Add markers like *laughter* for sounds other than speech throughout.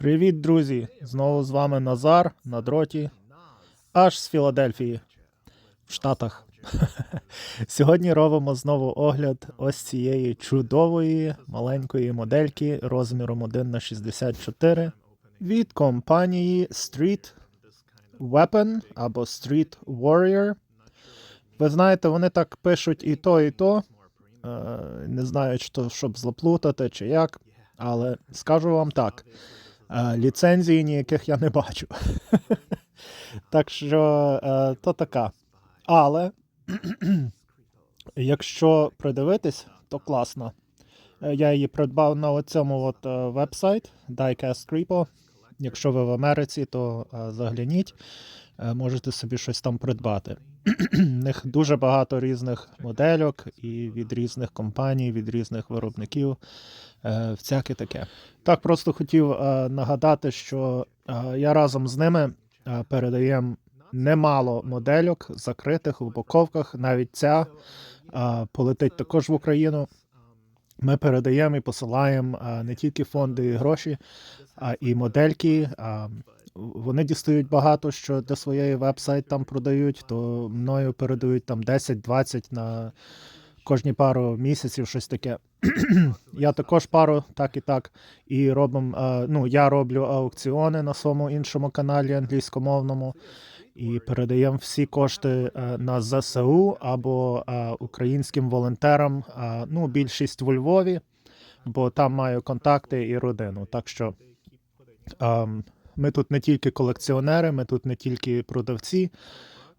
Привіт, друзі! Знову з вами Назар на дроті, аж з Філадельфії, в Штатах. *laughs* Сьогодні робимо знову огляд ось цієї чудової маленької модельки розміром 1 на 64 від компанії Street Weapon або Street Warrior. Ви знаєте, вони так пишуть і то, і то. Е, Не знаю, чи то, щоб заплутати, чи як. Але скажу вам так: ліцензії ніяких я не бачу. *laughs* так що е, то така. Але *clears throat* якщо придивитись, то класно. Е, Я її придбав на цьому от е, вебсайт Diecast Repo. Якщо ви в Америці, то е, загляніть, е, можете собі щось там придбати. *clears throat* В них дуже багато різних модельок і від різних компаній, від різних виробників. Е, всяке таке. Так, просто хотів е, нагадати, що е, я разом з ними передаємо немало модельок закритих в упаковках. Навіть ця полетить також в Україну. Ми передаємо і посилаємо не тільки фонди і гроші, а і модельки. Вони дістають багато, що для своєї веб-сайт там продають, то мною передають там 10-20 на кожні пару місяців, щось таке. *clears throat* я також пару, так і так. І робимо. е, ну, я роблю аукціони на своєму іншому каналі англійськомовному. І передаємо всі кошти е, на ЗСУ або е, українським волонтерам. ну, більшість у Львові, бо там маю контакти і родину. Так що ем, ми тут не тільки колекціонери, ми тут не тільки продавці,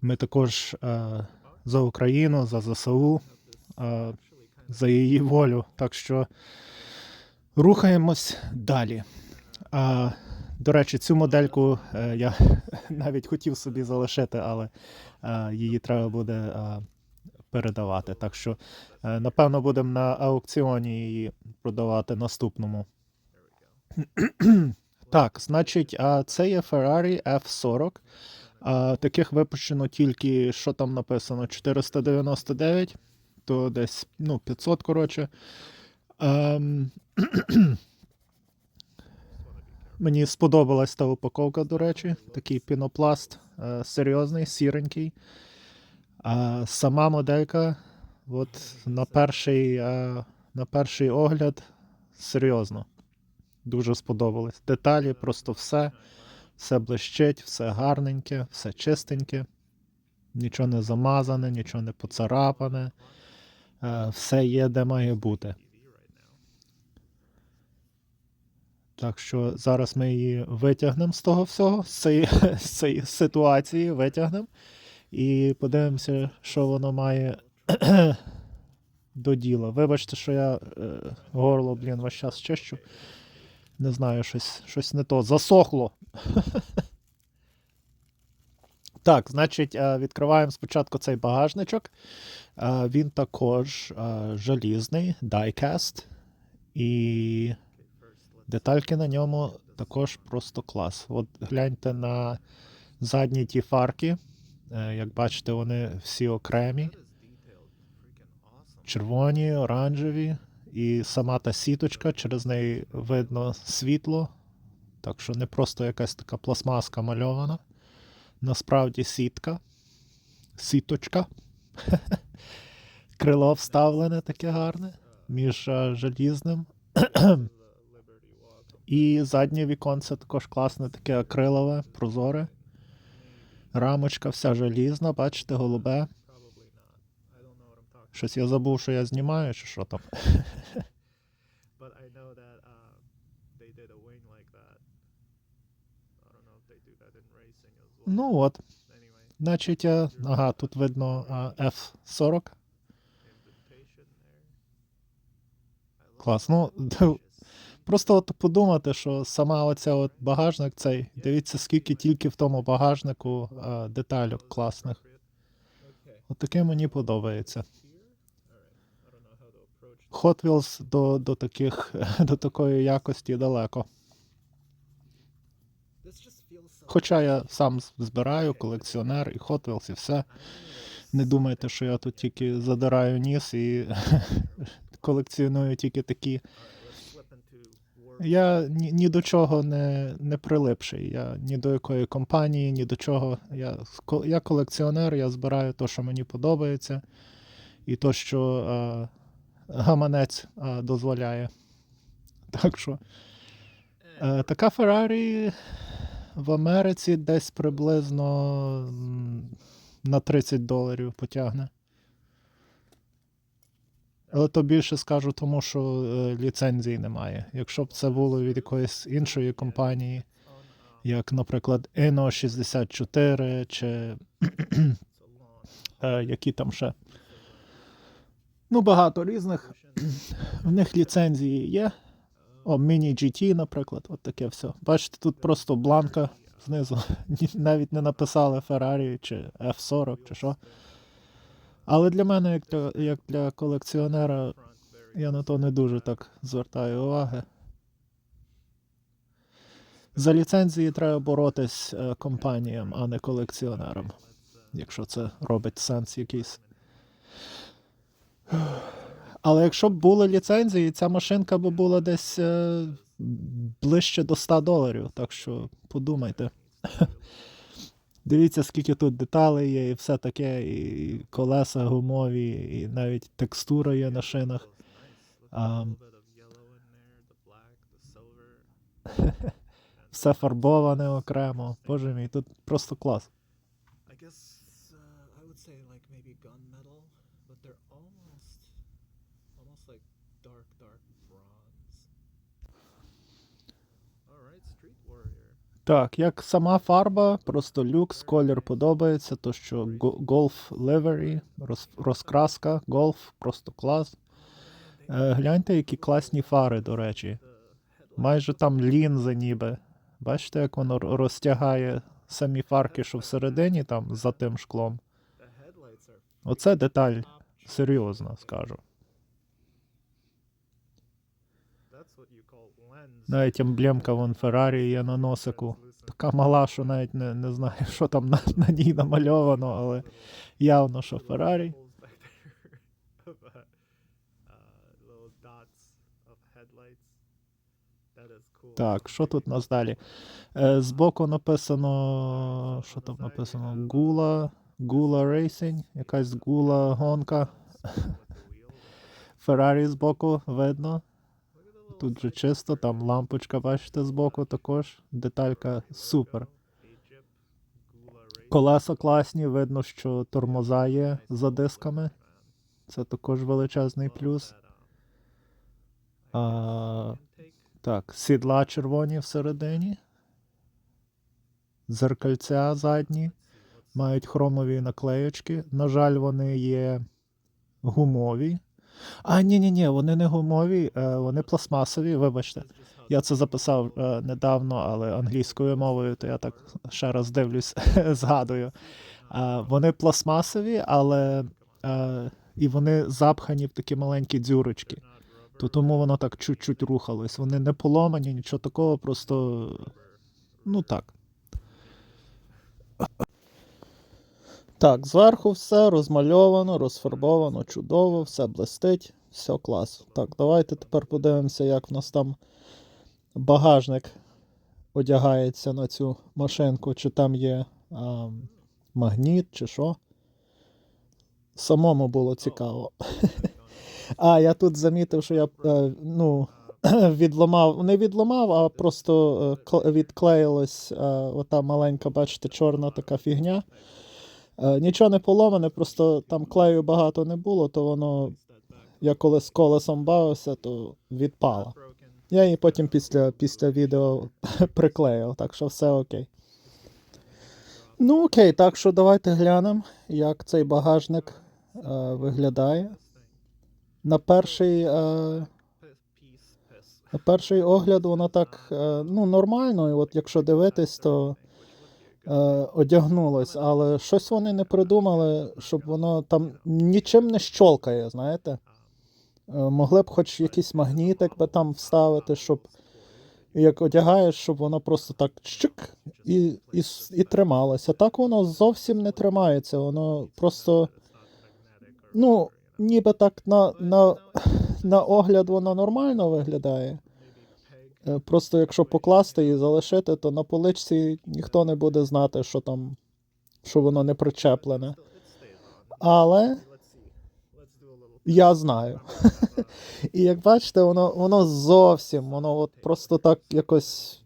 ми також за Україну, за ЗСУ, е, за її волю. Так що рухаємось далі. А, до речі, цю модельку е, я *laughs* навіть хотів собі залишити, але е, її треба буде передавати. Так що, напевно, будемо на аукціоні її продавати наступному. *clears throat* Так, значить, а це є Ferrari F40. А, таких випущено тільки, що там написано, 499, то десь ну, 500, коротше. Ем, *clears throat* Мені сподобалась та упаковка, до речі, такий пінопласт е, серйозний, сіренький. А сама моделька, от на перший, е, на перший огляд, серйозно. Дуже сподобалось. Деталі, просто все. Все блищить, все гарненьке, все чистеньке, нічого не замазане, нічого не поцарапане. Е, все є, де має бути. Так що зараз ми її витягнемо з того всього, з цієї, *laughs* з цієї ситуації витягнемо і подивимося, що воно має *clears throat* до діла. Вибачте, що я е, горло, блін, весь час чищу. Не знаю, щось, щось не то. Засохло. *laughs* Так, значить, е, відкриваємо спочатку цей багажничок. Е, Він також е, желізний, diecast. І детальки на ньому також просто клас. От гляньте на задні ті фарки. Як бачите, вони всі окремі. Червоні, оранжеві. І сама та сіточка, через неї видно світло. Так що не просто якась така пластмаска мальована. Насправді сітка. Сіточка. Крило вставлене таке гарне між е, желізним. І заднє віконце також класне, таке акрилове, прозоре. Рамочка вся желізна, бачите, голубе. Щось я забув, що я знімаю, чи що там. Ну от, значить, е, ага, тут видно F40. I love Клас. Ну, *laughs* просто от подумати, що сама оця от багажник цей, дивіться, скільки тільки в тому багажнику а, деталюк класних. От таке мені подобається. Hot Wheels до, до, таких, *laughs* до такої якості далеко. Хоча я сам збираю, колекціонер і Hot Wheels, і все. Не думайте, що я тут тільки задираю ніс і *laughs* колекціоную тільки такі Я ні, ні до чого не, не прилипший. Я ні до якої компанії, ні до чого. Я, я колекціонер, я збираю те, що мені подобається, і то, що е, гаманець е, дозволяє. Так що е, така Феррарі в Америці десь приблизно на 30 доларів потягне. Але то більше скажу, тому що е, ліцензії немає. Якщо б це було від якоїсь іншої компанії, як, наприклад, Inno 64 чи *clears throat* е, які там ще. Ну, багато різних. В них ліцензії є. О, Mini GT, наприклад, от таке все. Бачите, тут просто бланка знизу. *laughs* Навіть не написали Ferrari чи F40 чи що. Але для мене, як для, як для колекціонера, я на то не дуже так звертаю уваги. За ліцензії треба боротись е, компаніям, а не колекціонерам, якщо це робить сенс якийсь. Але якщо б були ліцензії, ця машинка б була десь е, ближче до 100 доларів. Так що подумайте. *laughs* Дивіться, скільки тут деталей є, і все таке, і колеса гумові, і навіть текстура є на шинах. Um, *laughs* Все фарбоване окремо. Боже мій, тут просто клас. I guess uh, would say like maybe gunmetal, but they're almost, almost like dark, dark bronze. All right, Street Warrior. Так, як сама фарба, просто люкс, колір подобається, то що Golf Livery, роз, розкраска, Golf, просто клас. Е, гляньте, які класні фари, до речі. Майже там лінзи ніби. Бачите, як воно розтягає самі фарки, що всередині, там, за тим шклом. Оце деталь серйозна, скажу. Навіть емблемка вон Феррарі є на носику. Така мала, що навіть не, не знаю, що там на, на ній намальовано, але явно, що Феррарі. Так, що тут у нас далі? Е, збоку написано. Що там написано? Гула. Гула Racing, якась гула гонка. *laughs* Феррарі збоку видно. Тут же чисто, там лампочка, бачите, збоку також. Деталька супер. Колеса класні, видно, що тормоза є за дисками. Це також величезний плюс. А, так, сідла червоні всередині. Дзеркальця задні. Мають хромові наклеєчки. На жаль, вони є гумові. А, ні, ні, ні, вони не гумові, е, вони пластмасові, вибачте. Я це записав е, недавно, але англійською мовою, то я так ще раз дивлюсь, *laughs* згадую. Вони пластмасові, але е, і вони запхані в такі маленькі дзюрочки. То тому воно так чуть-чуть рухалось. Вони не поломані, нічого такого, просто. Ну так. Так, зверху все розмальовано, розфарбовано, чудово, все блистить, все клас. Так, давайте тепер подивимося, як в нас там багажник одягається на цю машинку, чи там є а, магніт, чи що. Самому було цікаво. *laughs* А, я тут замітив, що я е, ну, *clears throat* відламав, не відламав, а просто е, відклеїлась е, ота маленька, бачите, чорна така фігня. Е, Нічого не поломане, просто там клею багато не було, то воно, я коли з колесом бавився, то відпало. Я її потім після, після відео *laughs* приклеїв, так що все окей. Ну окей, так що давайте глянемо, як цей багажник е, виглядає. На перший, е, на перший огляд воно так е, ну, нормально, і от якщо дивитись, то одягнулось, але щось вони не придумали, щоб воно там нічим не щолкає, знаєте. Е, Могли б хоч якийсь магнітик би там вставити, щоб як одягаєш, щоб воно просто так чик і, і, і трималося. Так воно зовсім не тримається, воно просто. Ну, ніби так на, на, на огляд воно нормально виглядає. Е, Просто якщо покласти і залишити, то на поличці ніхто не буде знати, що там, що воно не причеплене. Але я знаю. *laughs* І як бачите, воно, воно зовсім, воно от просто так якось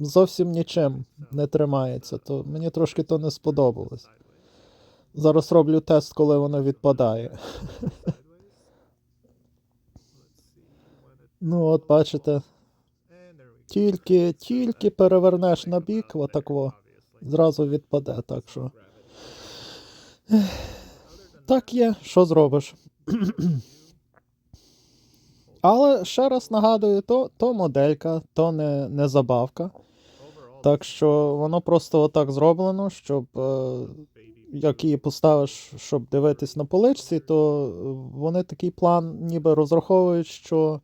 зовсім нічим не тримається. То мені трошки то не сподобалось. Зараз роблю тест, коли воно відпадає. *laughs* Ну, от бачите, тільки, тільки перевернеш на бік, отакво, зразу відпаде. Так що так є, що зробиш. Але ще раз нагадую, то, то моделька, то не, не забавка. Так що воно просто отак зроблено, щоб е, як її поставиш, щоб дивитись на поличці, то вони такий план ніби розраховують, що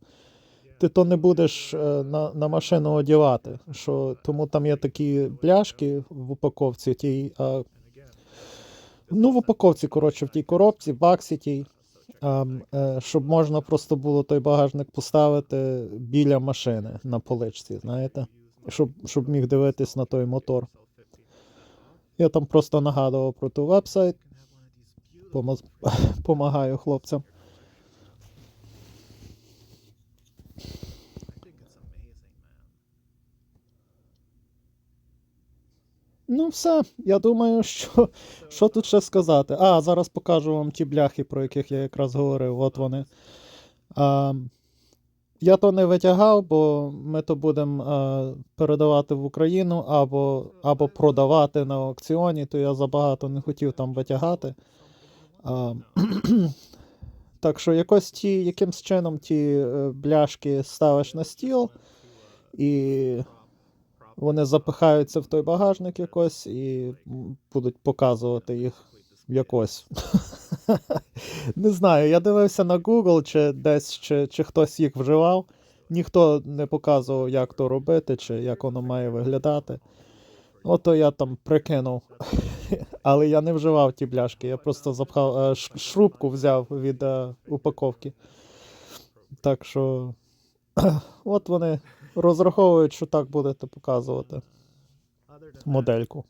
ти то не будеш е, на, на машину одягати. Що, тому там є такі бляшки в упаковці, тій, а, ну, в упаковці, коротше, в тій коробці, в баксі тій, а, е, щоб можна просто було той багажник поставити біля машини на поличці, знаєте, щоб, щоб міг дивитись на той мотор. Я там просто нагадував про ту вебсайт, *laughs* помагаю хлопцям. Ну, все, я думаю, що, що тут ще сказати. А, зараз покажу вам ті бляхи, про яких я якраз говорив. От вони. А, я то не витягав, бо ми то будемо передавати в Україну або, або продавати на аукціоні, то я забагато не хотів там витягати. А, *clears throat* так що якось ті, якимсь чином ті е, бляшки ставиш на стіл, і вони запихаються в той багажник якось і будуть показувати їх якось. *laughs* Не знаю, я дивився на Google чи десь, чи, чи хтось їх вживав. Ніхто не показував, як то робити, чи як воно має виглядати. Ото я там прикинув. *laughs* Але я не вживав ті бляшки, я просто запхав е, шрубку взяв від е, упаковки. Так що, *clears throat* от вони розраховують, що так будете показувати модельку.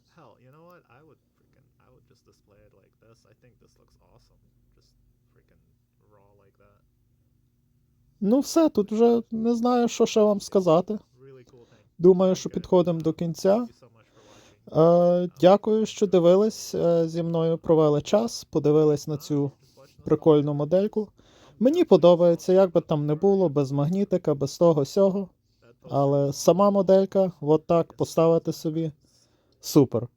Ну, все, тут вже не знаю, що ще вам сказати. Думаю, що підходимо до кінця. Е, дякую, що дивились е, зі мною, провели час, подивились на цю прикольну модельку. Мені подобається, як би там не було, без магнітика, без того сього. Але сама моделька, от так поставити собі. Супер.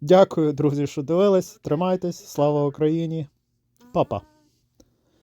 Дякую, друзі, що дивились. Тримайтесь. Слава Україні. Па-па.